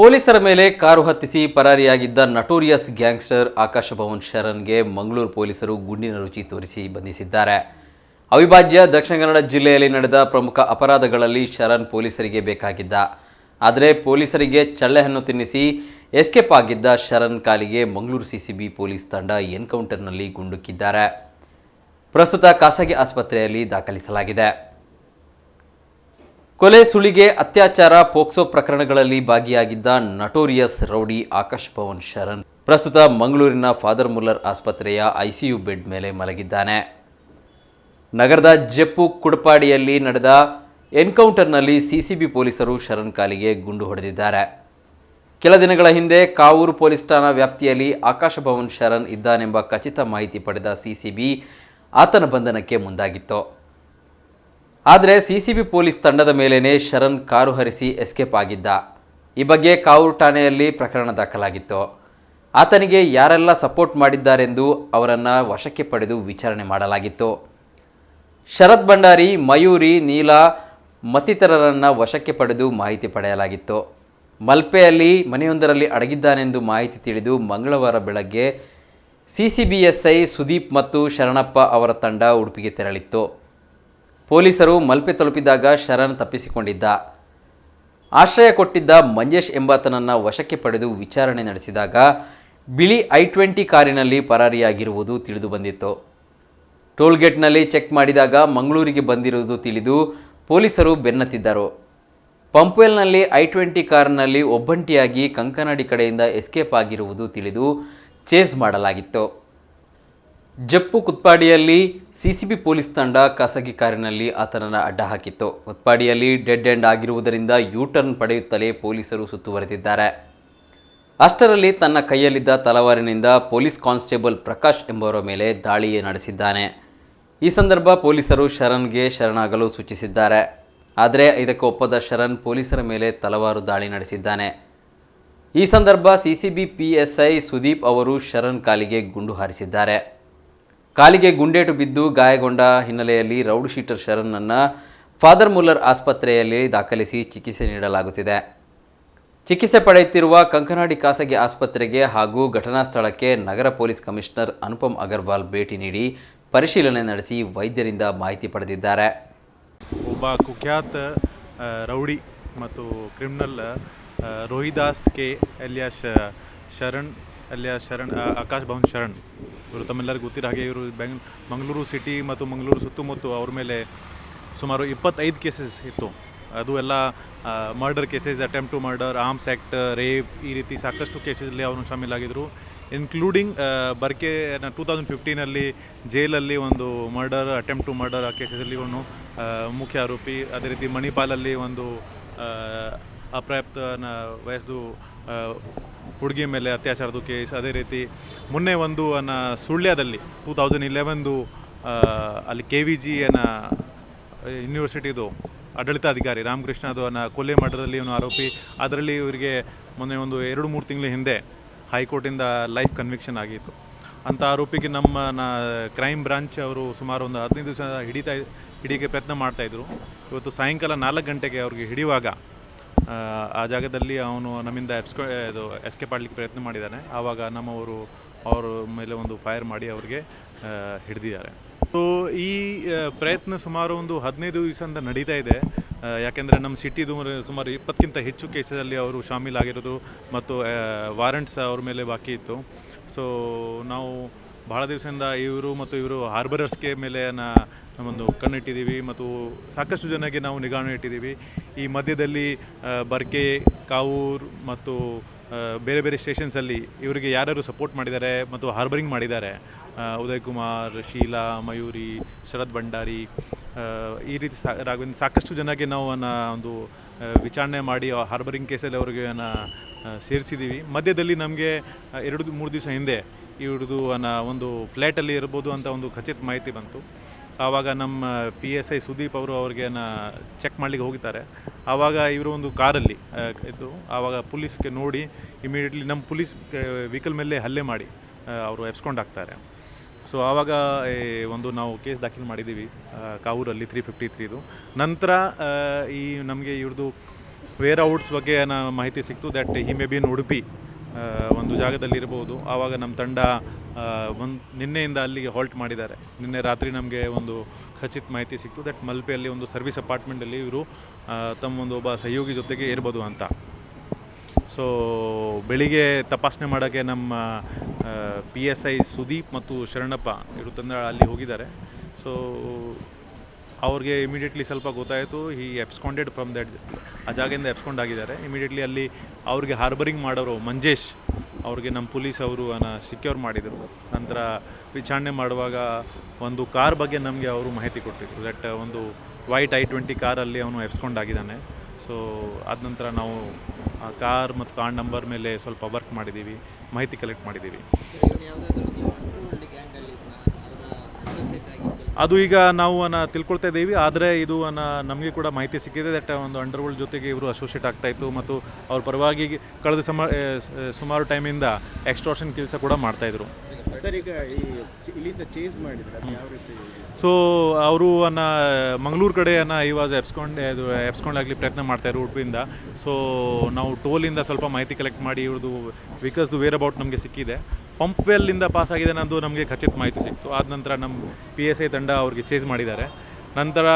ಪೊಲೀಸರ ಮೇಲೆ ಕಾರು ಹತ್ತಿಸಿ ಪರಾರಿಯಾಗಿದ್ದ ನಟೋರಿಯಸ್ ಗ್ಯಾಂಗ್ಸ್ಟರ್ ಆಕಾಶ ಭವನ್ ಶರಣ್ಗೆ ಮಂಗಳೂರು ಪೊಲೀಸರು ಗುಂಡಿನ ರುಚಿ ತೋರಿಸಿ ಬಂಧಿಸಿದ್ದಾರೆ. ಅವಿಭಾಜ್ಯ ದಕ್ಷಿಣ ಕನ್ನಡ ಜಿಲ್ಲೆಯಲ್ಲಿ ನಡೆದ ಪ್ರಮುಖ ಅಪರಾಧಗಳಲ್ಲಿ ಶರಣ್ ಪೊಲೀಸರಿಗೆ ಬೇಕಾಗಿದ್ದ. ಆದರೆ ಪೊಲೀಸರಿಗೆ ಚಳ್ಳೆಹಣ್ಣು ತಿನ್ನಿಸಿ ಎಸ್ಕೇಪ್ ಆಗಿದ್ದ ಶರಣ್ ಕಾಲಿಗೆ ಮಂಗಳೂರು ಸಿಸಿಬಿ ಪೊಲೀಸ್ ತಂಡ ಎನ್ಕೌಂಟರ್ನಲ್ಲಿ ಗುಂಡುಕ್ಕಿದ್ದಾರೆ ಪ್ರಸ್ತುತ ಖಾಸಗಿ ಆಸ್ಪತ್ರೆಯಲ್ಲಿ ದಾಖಲಿಸಲಾಗಿದೆ. ಕೊಲೆ ಸುಳಿಗೆ ಅತ್ಯಾಚಾರ ಪೋಕ್ಸೋ ಪ್ರಕರಣಗಳಲ್ಲಿ ಭಾಗಿಯಾಗಿದ್ದ ನಟೋರಿಯಸ್ ರೌಡಿ ಆಕಾಶ್ ಪವನ್ ಶರಣ್. ಪ್ರಸ್ತುತ ಮಂಗಳೂರಿನ ಫಾದರ್ ಮುಲ್ಲರ್ ಆಸ್ಪತ್ರೆಯ ಐಸಿಯು ಬೆಡ್ ಮೇಲೆ ಮಲಗಿದ್ದಾನೆ. ನಗರದ ಜಪ್ಪು ಕುಡಪಾಡಿಯಲ್ಲಿ ನಡೆದ ಎನ್ಕೌಂಟರ್ನಲ್ಲಿ ಸಿಸಿಬಿ ಪೊಲೀಸರು ಶರಣ್ ಕಾಲಿಗೆ ಗುಂಡು ಹೊಡೆದಿದ್ದಾರೆ. ಕೆಲ ದಿನಗಳ ಹಿಂದೆ ಕಾವೂರು ಪೊಲೀಸ್ ಠಾಣಾ ವ್ಯಾಪ್ತಿಯಲ್ಲಿ ಆಕಾಶ ಭವನ್ ಶರಣ್ ಇದ್ದಾನೆಂಬ ಖಚಿತ ಮಾಹಿತಿ ಪಡೆದ ಸಿಸಿಬಿ ಆತನ ಬಂಧನಕ್ಕೆ ಮುಂದಾಗಿತ್ತು. ಆದರೆ ಸಿಸಿಬಿ ಪೊಲೀಸ್ ತಂಡದ ಮೇಲೇನೆ ಶರಣ್ ಕಾರು ಹರಿಸಿ ಎಸ್ಕೇಪ್ ಆಗಿದ್ದ. ಈ ಬಗ್ಗೆ ಕಾವೂರು ಠಾಣೆಯಲ್ಲಿ ಪ್ರಕರಣ ದಾಖಲಾಗಿತ್ತು. ಆತನಿಗೆ ಯಾರೆಲ್ಲ ಸಪೋರ್ಟ್ ಮಾಡಿದ್ದಾರೆಂದು ಅವರನ್ನು ವಶಕ್ಕೆ ಪಡೆದು ವಿಚಾರಣೆ ಮಾಡಲಾಗಿತ್ತು. ಶರತ್ ಭಂಡಾರಿ, ಮಯೂರಿ, ನೀಲಾ ಮತ್ತಿತರರನ್ನು ವಶಕ್ಕೆ ಪಡೆದು ಮಾಹಿತಿ ಪಡೆಯಲಾಗಿತ್ತು. ಮಲ್ಪೆಯಲ್ಲಿ ಮನೆಯೊಂದರಲ್ಲಿ ಅಡಗಿದ್ದಾನೆಂದು ಮಾಹಿತಿ ತಿಳಿದು ಮಂಗಳವಾರ ಬೆಳಗ್ಗೆ ಸಿಸಿಬಿಎಸ್ಐ ಸುದೀಪ್ ಮತ್ತು ಶರಣಪ್ಪ ಅವರ ತಂಡ ಉಡುಪಿಗೆ ತೆರಳಿತ್ತು. ಪೊಲೀಸರು ಮಲ್ಪೆ ತಲುಪಿದಾಗ ಶರಣ್ ತಪ್ಪಿಸಿಕೊಂಡಿದ್ದ. ಆಶ್ರಯ ಕೊಟ್ಟಿದ್ದ ಮಂಜೇಶ್ ಎಂಬಾತನನ್ನು ವಶಕ್ಕೆ ಪಡೆದು ವಿಚಾರಣೆ ನಡೆಸಿದಾಗ ಬಿಳಿ ಐ ಟ್ವೆಂಟಿ ಕಾರಿನಲ್ಲಿ ಪರಾರಿಯಾಗಿರುವುದು ತಿಳಿದು ಬಂದಿತ್ತು. ಟೋಲ್ಗೇಟ್ನಲ್ಲಿ ಚೆಕ್ ಮಾಡಿದಾಗ ಮಂಗಳೂರಿಗೆ ಬಂದಿರುವುದು ತಿಳಿದು ಪೊಲೀಸರು ಬೆನ್ನತ್ತಿದ್ದರು. ಪಂಪ್ವೆಲ್ನಲ್ಲಿ ಐ ಟ್ವೆಂಟಿ ಕಾರಿನಲ್ಲಿ ಒಬ್ಬಂಟಿಯಾಗಿ ಕಂಕನಾಡಿ ಕಡೆಯಿಂದ ಎಸ್ಕೇಪ್ ಆಗಿರುವುದು ತಿಳಿದು ಚೇಸ್ ಮಾಡಲಾಗಿತ್ತು. ಜಪ್ಪು ಕುತ್ಪಾಡಿಯಲ್ಲಿ ಸಿಸಿಬಿ ಪೊಲೀಸ್ ತಂಡ ಖಾಸಗಿ ಕಾರಿನಲ್ಲಿ ಆತನನ್ನು ಅಡ್ಡ ಹಾಕಿತ್ತು. ಕುತ್ಪಾಡಿಯಲ್ಲಿ ಡೆಡ್ ಎಂಡ್ ಆಗಿರುವುದರಿಂದ ಯೂ ಟರ್ನ್ ಪಡೆಯುತ್ತಲೇ ಪೊಲೀಸರು ಸುತ್ತುವರೆದಿದ್ದಾರೆ. ಅಷ್ಟರಲ್ಲಿ ತನ್ನ ಕೈಯಲ್ಲಿದ್ದ ತಲವಾರಿನಿಂದ ಪೊಲೀಸ್ ಕಾನ್ಸ್ಟೇಬಲ್ ಪ್ರಕಾಶ್ ಎಂಬುವರ ಮೇಲೆ ದಾಳಿ ನಡೆಸಿದ್ದಾನೆ. ಈ ಸಂದರ್ಭ ಪೊಲೀಸರು ಶರಣ್ಗೆ ಶರಣಾಗಲು ಸೂಚಿಸಿದ್ದಾರೆ. ಆದರೆ ಇದಕ್ಕೆ ಒಪ್ಪದ ಶರಣ್ ಪೊಲೀಸರ ಮೇಲೆ ತಲವಾರು ದಾಳಿ ನಡೆಸಿದ್ದಾನೆ. ಈ ಸಂದರ್ಭ ಸಿಸಿಬಿ ಪಿಎಸ್ಐ ಸುದೀಪ್ ಅವರು ಶರಣ್ ಕಾಲಿಗೆ ಗುಂಡು ಹಾರಿಸಿದ್ದಾರೆ. ಕಾಲಿಗೆ ಗುಂಡೇಟು ಬಿದ್ದು ಗಾಯಗೊಂಡ ಹಿನ್ನೆಲೆಯಲ್ಲಿ ರೌಡ್ ಶೀಟರ್ ಶರನ್ನನ್ನು ಫಾದರ್ ಮುಲ್ಲರ್ ಆಸ್ಪತ್ರೆಯಲ್ಲಿ ದಾಖಲಿಸಿ ಚಿಕಿತ್ಸೆ ನೀಡಲಾಗುತ್ತಿದೆ. ಚಿಕಿತ್ಸೆ ಪಡೆಯುತ್ತಿರುವ ಕಂಕನಾಡಿ ಖಾಸಗಿ ಆಸ್ಪತ್ರೆಗೆ ಹಾಗೂ ಘಟನಾ ಸ್ಥಳಕ್ಕೆ ನಗರ ಪೊಲೀಸ್ ಕಮಿಷನರ್ ಅನುಪಮ್ ಅಗರ್ವಾಲ್ ಭೇಟಿ ನೀಡಿ ಪರಿಶೀಲನೆ ನಡೆಸಿ ವೈದ್ಯರಿಂದ ಮಾಹಿತಿ ಪಡೆದಿದ್ದಾರೆ. ಒಬ್ಬ ಕುಖ್ಯಾತ ರೌಡಿ ಮತ್ತು criminal Rohidas K. Alias Sharan alias Sharan Akash Bhavan Sharan. ಇವರು ತಮ್ಮೆಲ್ಲರಿಗೂ ಗೊತ್ತಿರೋ ಹಾಗೆ ಇವರು ಬೆಂಗ್, ಮಂಗಳೂರು ಸಿಟಿ ಮತ್ತು ಮಂಗಳೂರು ಸುತ್ತಮುತ್ತ ಅವ್ರ ಮೇಲೆ ಸುಮಾರು ಇಪ್ಪತ್ತೈದು ಕೇಸಸ್ ಇತ್ತು. ಅದು ಎಲ್ಲ murder cases attempt to murder arms act rape ಈ ರೀತಿ ಸಾಕಷ್ಟು ಕೇಸಲ್ಲಿ ಅವನು ಶಾಮೀಲಾಗಿದ್ದರು ಇನ್ಕ್ಲೂಡಿಂಗ್ ಬರ್ಕೆ ಟೂ ತೌಸಂಡ್ ಫಿಫ್ಟೀನಲ್ಲಿ ಜೈಲಲ್ಲಿ ಒಂದು ಮರ್ಡರ್ ಅಟೆಂಪ್ಟ್ ಟು ಮರ್ಡರ್ ಆ ಕೇಸಲ್ಲಿ ಇವನು ಮುಖ್ಯ ಆರೋಪಿ. ಅದೇ ರೀತಿ ಮಣಿಪಾಲಲ್ಲಿ ಒಂದು ಅಪ್ರಾಪ್ತನ ವಯಸ್ಸು ಹುಡುಗಿ ಮೇಲೆ ಅತ್ಯಾಚಾರದ ಕೇಸ್, ಅದೇ ರೀತಿ ಮೊನ್ನೆ ಒಂದು ಅನ್ನ ಸುಳ್ಯದಲ್ಲಿ ಟೂ ತೌಸಂಡ್ ಇಲೆವೆನ್ದು ಅಲ್ಲಿ ಕೆ ವಿ ಜಿ ಅನ್ನ ಯೂನಿವರ್ಸಿಟಿದು ಆಡಳಿತಾಧಿಕಾರಿ ರಾಮಕೃಷ್ಣ ಅದು ಅನ್ನ ಕೊಲೆ ಮಠದಲ್ಲಿ ಇವನು ಆರೋಪಿ. ಅದರಲ್ಲಿ ಇವರಿಗೆ ಮೊನ್ನೆ ಒಂದು ಎರಡು ಮೂರು ತಿಂಗಳ ಹಿಂದೆ ಹೈಕೋರ್ಟಿಂದ ಲೈಫ್ ಕನ್ವಿಕ್ಷನ್ ಆಗಿತ್ತು. ಅಂಥ ಆರೋಪಿಗೆ ನಮ್ಮ ಕ್ರೈಮ್ ಬ್ರಾಂಚ್ ಅವರು ಸುಮಾರು ಒಂದು ಹದಿನೈದು ದಿವಸ ಹಿಡಿತಾ, ಹಿಡಿಯೋಕ್ಕೆ ಪ್ರಯತ್ನ ಮಾಡ್ತಾಯಿದ್ರು ಇವತ್ತು ಸಾಯಂಕಾಲ ನಾಲ್ಕು ಗಂಟೆಗೆ ಅವ್ರಿಗೆ ಹಿಡಿಯುವಾಗ ಆ, ಜಾಗದಲ್ಲಿ ಅವನು ನಮ್ಮಿಂದ ಎಬ್ಸ್ಕೊ ಇದು ಎಸ್ಕೇಪ್ ಮಾಡಲಿಕ್ಕೆ ಪ್ರಯತ್ನ ಮಾಡಿದ್ದಾನೆ ಆವಾಗ ನಮ್ಮವರು ಅವ್ರ ಮೇಲೆ ಒಂದು ಫೈರ್ ಮಾಡಿ ಅವ್ರಿಗೆ ಹಿಡಿದಿದ್ದಾರೆ. ಸೊ ಈ ಪ್ರಯತ್ನ ಸುಮಾರು ಒಂದು ಹದಿನೈದು ದಿವಸದಿಂದ ನಡೀತಾ ಇದೆ. ಯಾಕೆಂದರೆ ನಮ್ಮ ಸಿಟಿದು ಸುಮಾರು ಇಪ್ಪತ್ತಕ್ಕಿಂತ ಹೆಚ್ಚು ಕೇಸಲ್ಲಿ ಅವರು ಶಾಮೀಲಾಗಿರೋದು ಮತ್ತು ವಾರಂಟ್ಸ್ ಅವ್ರ ಮೇಲೆ ಬಾಕಿ ಇತ್ತು. ಸೊ ನಾವು ಭಾಳ ದಿವಸದಿಂದ ಇವರು ಮತ್ತು ಇವರು ಹಾರ್ಬರರ್ಸ್ಗೆ ಮೇಲೆ ನ- ಒಂದು ಕಣ್ಣಿಟ್ಟಿದ್ದೀವಿ ಮತ್ತು ಸಾಕಷ್ಟು ಜನಕ್ಕೆ ನಾವು ನಿಗಾಣ ಇಟ್ಟಿದ್ದೀವಿ. ಈ ಮಧ್ಯದಲ್ಲಿ ಬರ್ಕೆ, ಕಾವೂರ್ ಮತ್ತು ಬೇರೆ ಬೇರೆ ಸ್ಟೇಷನ್ಸಲ್ಲಿ ಇವರಿಗೆ ಯಾರ್ಯಾರು ಸಪೋರ್ಟ್ ಮಾಡಿದ್ದಾರೆ ಮತ್ತು ಹಾರ್ಬರಿಂಗ್ ಮಾಡಿದ್ದಾರೆ. ಉದಯ್ ಕುಮಾರ್, ಶೀಲಾ, ಮಯೂರಿ ಶರತ್ ಭಂಡಾರಿ ಈ ರೀತಿ ಸಾ ಸಾಕಷ್ಟು ಜನಕ್ಕೆ ನಾವು ಅನ್ನ ಒಂದು ವಿಚಾರಣೆ ಮಾಡಿ ಹಾರ್ಬರಿಂಗ್ ಕೇಸಲ್ಲಿ ಅವರಿಗೆ ಅನ್ನ ಸೇರಿಸಿದ್ದೀವಿ. ಮಧ್ಯದಲ್ಲಿ ನಮಗೆ ಎರಡು, ಮೂರು ದಿವಸ ಹಿಂದೆ ಇವ್ರದ್ದು ಒಂದು ಫ್ಲ್ಯಾಟಲ್ಲಿ ಇರ್ಬೋದು ಅಂತ ಒಂದು ಖಚಿತ ಮಾಹಿತಿ ಬಂತು. ಆವಾಗ ನಮ್ಮ ಪಿ ಎಸ್ ಐ ಸುದೀಪ್ ಅವರು ಅವ್ರಿಗೆ ಚೆಕ್ ಮಾಡಲಿಕ್ಕೆ ಹೋಗಿದ್ದಾರೆ. ಆವಾಗ ಇವರು ಒಂದು ಕಾರಲ್ಲಿ ಇದು, ಆವಾಗ ಪೊಲೀಸ್ಗೆ ನೋಡಿ ಇಮಿಡಿಯೇಟ್ಲಿ ನಮ್ಮ ಪೊಲೀಸ್ ವೆಹಿಕಲ್ ಮೇಲೆ ಹಲ್ಲೆ ಮಾಡಿ ಅವರು ಎಬ್ಸ್ಕೊಂಡಾಗ್ತಾರೆ ಸೊ ಆವಾಗ ಒಂದು ನಾವು ಕೇಸ್ ದಾಖಲು ಮಾಡಿದ್ದೀವಿ ಕಾವೂರಲ್ಲಿ ತ್ರೀ ಫಿಫ್ಟಿ ತ್ರೀದು ನಂತರ ಈ ನಮಗೆ ಇವ್ರದ್ದು ವೇರ್ ಔಟ್ಸ್ ಬಗ್ಗೆ ಮಾಹಿತಿ ಸಿಕ್ತು that he may be in Udupi ಒಂದು ಜಾಗದಲ್ಲಿ ಇರ್ಬೋದು ಆವಾಗ ನಮ್ಮ ತಂಡ ಒಂದು ನಿನ್ನೆಯಿಂದ ಅಲ್ಲಿಗೆ ಹಾಲ್ಟ್ ಮಾಡಿದ್ದಾರೆ. ನಿನ್ನೆ ರಾತ್ರಿ ನಮಗೆ ಒಂದು ಖಚಿತ ಮಾಹಿತಿ ಸಿಕ್ತು. ದಟ್ ಮಲ್ಪೆಯಲ್ಲಿ ಒಂದು ಸರ್ವಿಸ್ ಅಪಾರ್ಟ್ಮೆಂಟಲ್ಲಿ ಇವರು ತಮ್ಮೊಂದು ಒಬ್ಬ ಸಹಯೋಗಿ ಜೊತೆಗೆ ಇರ್ಬೋದು ಅಂತ. ಸೊ ಬೆಳಿಗ್ಗೆ ತಪಾಸಣೆ ಮಾಡೋಕ್ಕೆ ನಮ್ಮ ಪಿ ಎಸ್ ಐ ಸುದೀಪ್ ಮತ್ತು ಶರಣಪ್ಪ ಇವರು ತಂದ ಅಲ್ಲಿ ಹೋಗಿದ್ದಾರೆ. ಸೊ ಅವ್ರಿಗೆ ಇಮಿಡಿಯೇಟ್ಲಿ ಸ್ವಲ್ಪ ಗೊತ್ತಾಯಿತು. ಈ ಎಬ್ಸ್ಕೊಂಡೆಡ್ ಫ್ರಮ್ ದಟ್ ಆ ಜಾಗದಿಂದ ಎಬ್ಸ್ಕೊಂಡ್ ಆಗಿದ್ದಾರೆ. ಇಮಿಡಿಯೇಟ್ಲಿ ಅಲ್ಲಿ ಅವ್ರಿಗೆ ಹಾರ್ಬರಿಂಗ್ ಮಾಡೋರು ಮಂಜೇಶ್ ಅವ್ರಿಗೆ ನಮ್ಮ ಪೊಲೀಸ್ ಅವರು ಸಿಕ್ಯೂರ್ ಮಾಡಿದರು. ನಂತರ ವಿಚಾರಣೆ ಮಾಡುವಾಗ ಒಂದು ಕಾರ್ ಬಗ್ಗೆ ನಮಗೆ ಅವರು ಮಾಹಿತಿ ಕೊಟ್ಟಿದ್ರು. ದಟ್ ಒಂದು ವೈಟ್ ಐ ಟ್ವೆಂಟಿ ಕಾರಲ್ಲಿ ಅವನು ಎಬ್ಸ್ಕೊಂಡಾಗಿದ್ದಾನೆ ಸೊ ಆದ ನಂತರ ನಾವು, ಆ ಕಾರ್ ಮತ್ತು ಕಾರ್ ನಂಬರ್ ಮೇಲೆ ಸ್ವಲ್ಪ ವರ್ಕ್ ಮಾಡಿದ್ದೀವಿ. ಮಾಹಿತಿ ಕಲೆಕ್ಟ್ ಮಾಡಿದ್ದೀವಿ. ಅದು ಈಗ ನಾವು ಅನ್ನ ತಿಳ್ಕೊಳ್ತಾ ಇದ್ದೀವಿ. ಆದರೆ ಇದು ಅನ್ನ ನಮಗೆ ಕೂಡ ಮಾಹಿತಿ ಸಿಕ್ಕಿದೆ ದಟ್ ಒಂದು ಅಂಡರ್ವರ್ಲ್ಡ್ ಜೊತೆಗೆ ಇವರು ಅಸೋಸಿಯೇಟ್ ಆಗ್ತಾ ಇತ್ತು ಮತ್ತು ಅವ್ರ ಪರವಾಗಿ ಕಳೆದ ಸಮ ಸುಮಾರು ಟೈಮಿಂದ ಎಕ್ಸ್ಟ್ರಾಷನ್ ಕೆಲಸ ಕೂಡ ಮಾಡ್ತಾಯಿದ್ರು ಸರ್ ಈಗ ಈ ಇಲ್ಲಿಂದ ಚೇಸ್ ಮಾಡಿದ್ರೆ ಯಾವ ರೀತಿ? ಸೊ ಅವರು ಅನ್ನ ಮಂಗಳೂರು ಕಡೆ ಅನ್ನ ಈ ವಾಸ್ ಎಬ್ಸ್ಕೊಂಡ್ ಇದು ಎಬ್ಸ್ಕೊಂಡಾಗಲಿ ಪ್ರಯತ್ನ ಮಾಡ್ತಾಯಿದ್ರು ಉಡುಪಿಯಿಂದ ಸೊ ನಾವು ಟೋಲಿಂದ ಸ್ವಲ್ಪ ಮಾಹಿತಿ ಕಲೆಕ್ಟ್ ಮಾಡಿ ಇವ್ರದ್ದು ವೆಹಿಕಲ್ಸ್ದು ವೇರ್ ಅಬೌಟ್ ನಮಗೆ ಸಿಕ್ಕಿದೆ. ಪಂಪ್ ವೆಲ್ಲಿಂದ ಪಾಸ್ ಆಗಿದೆ ಅನ್ನೋದು ನಮಗೆ ಖಚಿತ ಮಾಹಿತಿ ಸಿಕ್ತು. ಆದ ನಂತರ ನಮ್ಮ ಪಿ ಎಸ್ ಐ ತಂಡ ಅವ್ರಿಗೆ ಚೇಸ್ ಮಾಡಿದ್ದಾರೆ. ನಂತರ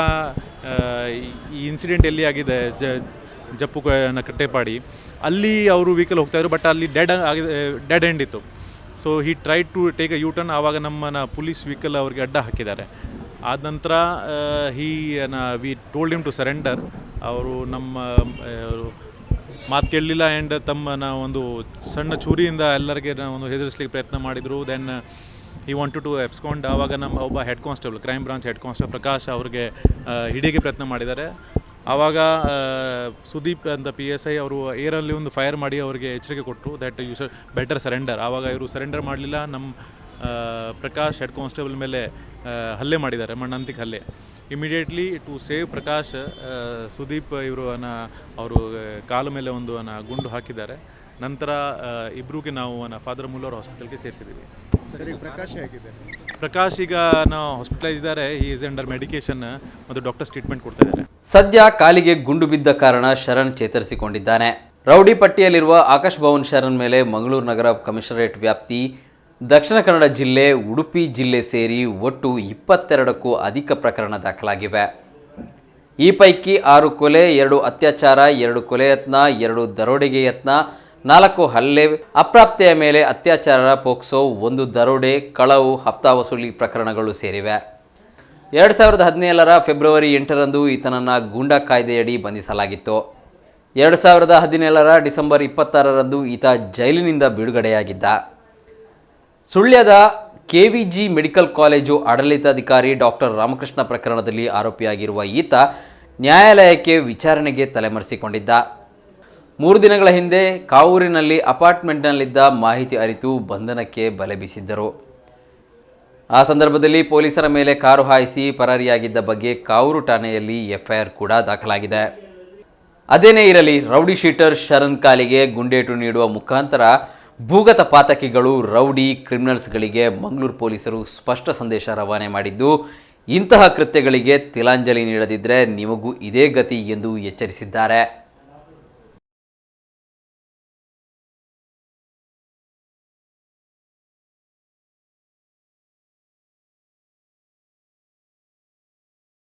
ಈ- ಇನ್ಸಿಡೆಂಟ್ ಎಲ್ಲಿ ಆಗಿದೆ, ಜ, ಜಪ್ಪು ಕಟ್ಟೆಪಾಡಿ, ಅಲ್ಲಿ ಅವರು ವೆಹಿಕಲ್ ಹೋಗ್ತಾಯಿದ್ರು ಬಟ್ ಅಲ್ಲಿ ಡೆಡ್ ಆಗಿದೆ ಡೆಡ್ ಎಂಡ್ ಇತ್ತು. So he try to take a U turn ಆವಾಗ ನಮ್ಮನ್ನು ಪೊಲೀಸ್ ವೆಹಿಕಲ್ ಅವ್ರಿಗೆ ಅಡ್ಡ ಹಾಕಿದ್ದಾರೆ. ಆದ ನಂತರ he we told him to surrender ಅವರು ನಮ್ಮ ಮಾತು ಕೇಳಲಿಲ್ಲ ಆ್ಯಂಡ್ ತಮ್ಮನ ಒಂದು ಸಣ್ಣ ಚೂರಿಯಿಂದ ಎಲ್ಲರಿಗೆ ನಾವು ಒಂದು ಹೆದರಿಸ್ಲಿಕ್ಕೆ ಪ್ರಯತ್ನ ಮಾಡಿದರು. ದೆನ್ ಈ ವಾಂಟು ಟು ಎಬ್ಸ್ಕೊಂಡು ಆವಾಗ ನಮ್ಮ ಒಬ್ಬ head constable crime branch head constable Prakash ಅವ್ರಿಗೆ ಹಿಡಿಗೆ ಪ್ರಯತ್ನ ಮಾಡಿದ್ದಾರೆ. ಆವಾಗ ಸುದೀಪ್ ಅಂತ ಪಿ ಎಸ್ ಐ ಅವರು ಏರಲ್ಲಿ ಒಂದು ಫೈರ್ ಮಾಡಿ ಅವರಿಗೆ ಎಚ್ಚರಿಕೆ ಕೊಟ್ಟರು ದ್ಯಾಟ್ ಯು ಬೆಟರ್ ಸರೆಂಡರ್ ಆವಾಗ ಇವರು ಸರೆಂಡರ್ ಮಾಡಲಿಲ್ಲ. ನಮ್ಮ ಪ್ರಕಾಶ್ ಹೆಡ್ ಕಾನ್ಸ್ಟೇಬಲ್ ಮೇಲೆ ಹಲ್ಲೆ ಮಾಡಿದ್ದಾರೆ. ಮಣ್ಣಂತಿಗೆ ಹಲ್ಲೆ. Immediately to save Prakash Sudeep ಇವರು ಅನ್ನ ಅವರು ಕಾಲು ಮೇಲೆ ಒಂದು ಅನ್ನ ಗುಂಡು ಹಾಕಿದ್ದಾರೆ. ನಂತರ ಇಬ್ಬರಿಗೆ ನಾವು ಅನ್ನ ಫಾದರ್ ಮುಲ್ಲೋರ್ ಹಾಸ್ಪಿಟಲ್ಗೆ ಸೇರಿಸಿದ್ದೀವಿ. ಪ್ರಕಾಶ್ ಹೇಗಿದೆ? ಪ್ರಕಾಶ್ ಈಗ ನಾವು ಹಾಸ್ಪಿಟಲೈಸ್ ಇದ್ದಾರೆ. ಈ ಇಸ್ ಅಂಡರ್ ಮೆಡಿಕೇಶನ್ ಮತ್ತು ಡಾಕ್ಟರ್ಸ್ ಟ್ರೀಟ್ಮೆಂಟ್ ಕೊಡ್ತಾ ಇದ್ದಾರೆ. ಸದ್ಯ ಕಾಲಿಗೆ ಗುಂಡು ಬಿದ್ದ ಕಾರಣ ಶರಣ್ ಚೇತರಿಸಿಕೊಂಡಿದ್ದಾನೆ. ರೌಡಿ ಪಟ್ಟಿಯಲ್ಲಿರುವ ಆಕಾಶ್ ಭವನ್ ಶರಣ್ ಮೇಲೆ ಮಂಗಳೂರು ನಗರ ಕಮಿಷನರೇಟ್ ವ್ಯಾಪ್ತಿ ದಕ್ಷಿಣ ಕನ್ನಡ ಜಿಲ್ಲೆ, ಉಡುಪಿ ಜಿಲ್ಲೆ ಸೇರಿ ಒಟ್ಟು ಇಪ್ಪತ್ತೆರಡಕ್ಕೂ ಅಧಿಕ ಪ್ರಕರಣ ದಾಖಲಾಗಿವೆ. ಈ ಪೈಕಿ ಆರು ಕೊಲೆ, ಎರಡು ಅತ್ಯಾಚಾರ, ಎರಡು ಕೊಲೆ ಯತ್ನ, ಎರಡು ದರೋಡೆಗೆ ಯತ್ನ, ನಾಲ್ಕು ಹಲ್ಲೆ, ಅಪ್ರಾಪ್ತೆಯ ಮೇಲೆ ಅತ್ಯಾಚಾರ, ಪೋಕ್ಸೋ, ಒಂದು ದರೋಡೆ, ಕಳವು ಹಫ್ತಾ ವಸೂಲಿ ಪ್ರಕರಣಗಳು ಸೇರಿವೆ. ಎರಡು ಸಾವಿರದ ಹದಿನೇಳರ ಫೆಬ್ರವರಿ ಎಂಟರಂದು ಈತನನ್ನು ಗೂಂಡಾ ಕಾಯ್ದೆಯಡಿ ಬಂಧಿಸಲಾಗಿತ್ತು. ಎರಡು ಸಾವಿರದ ಹದಿನೇಳರ ಡಿಸೆಂಬರ್ ಇಪ್ಪತ್ತಾರರಂದು ಈತ ಜೈಲಿನಿಂದ ಬಿಡುಗಡೆಯಾಗಿದ್ದ. ಸುಳ್ಯದ ಕೆವಿಜಿ ಮೆಡಿಕಲ್ ಕಾಲೇಜು ಆಡಳಿತಾಧಿಕಾರಿ ಡಾಕ್ಟರ್ ರಾಮಕೃಷ್ಣ ಪ್ರಕರಣದಲ್ಲಿ ಆರೋಪಿಯಾಗಿರುವ ಈತ ನ್ಯಾಯಾಲಯಕ್ಕೆ ವಿಚಾರಣೆಗೆ ತಲೆಮರೆಸಿಕೊಂಡಿದ್ದ. ಮೂರು ದಿನಗಳ ಹಿಂದೆ ಕಾವೂರಿನಲ್ಲಿ ಅಪಾರ್ಟ್ಮೆಂಟ್ನಲ್ಲಿದ್ದ ಮಾಹಿತಿ ಅರಿತು ಬಂಧನಕ್ಕೆ ಬಲೆ ಬೀಸಿದ್ದರು. ಆ ಸಂದರ್ಭದಲ್ಲಿ ಪೊಲೀಸರ ಮೇಲೆ ಕಾರು ಹಾಯಿಸಿ ಪರಾರಿಯಾಗಿದ್ದ ಬಗ್ಗೆ ಕಾವೂರು ಠಾಣೆಯಲ್ಲಿ ಎಫ್ಐಆರ್ ಕೂಡ ದಾಖಲಾಗಿದೆ. ಅದೇನೇ ಇರಲಿ, ರೌಡಿ ಶೀಟರ್ ಶರಣ್ ಕಾಲಿಗೆ ಗುಂಡೇಟು ನೀಡುವ ಮುಖಾಂತರ ಭೂಗತ ಪಾತಕಿಗಳು, ರೌಡಿ ಕ್ರಿಮಿನಲ್ಸ್ಗಳಿಗೆ ಮಂಗಳೂರು ಪೊಲೀಸರು ಸ್ಪಷ್ಟ ಸಂದೇಶ ರವಾನೆ ಮಾಡಿದ್ದು, ಇಂತಹ ಕೃತ್ಯಗಳಿಗೆ ತಿಲಾಂಜಲಿ ನೀಡದಿದ್ದರೆ ನಿಮಗೂ ಇದೇ ಗತಿ ಎಂದು ಎಚ್ಚರಿಸಿದ್ದಾರೆ.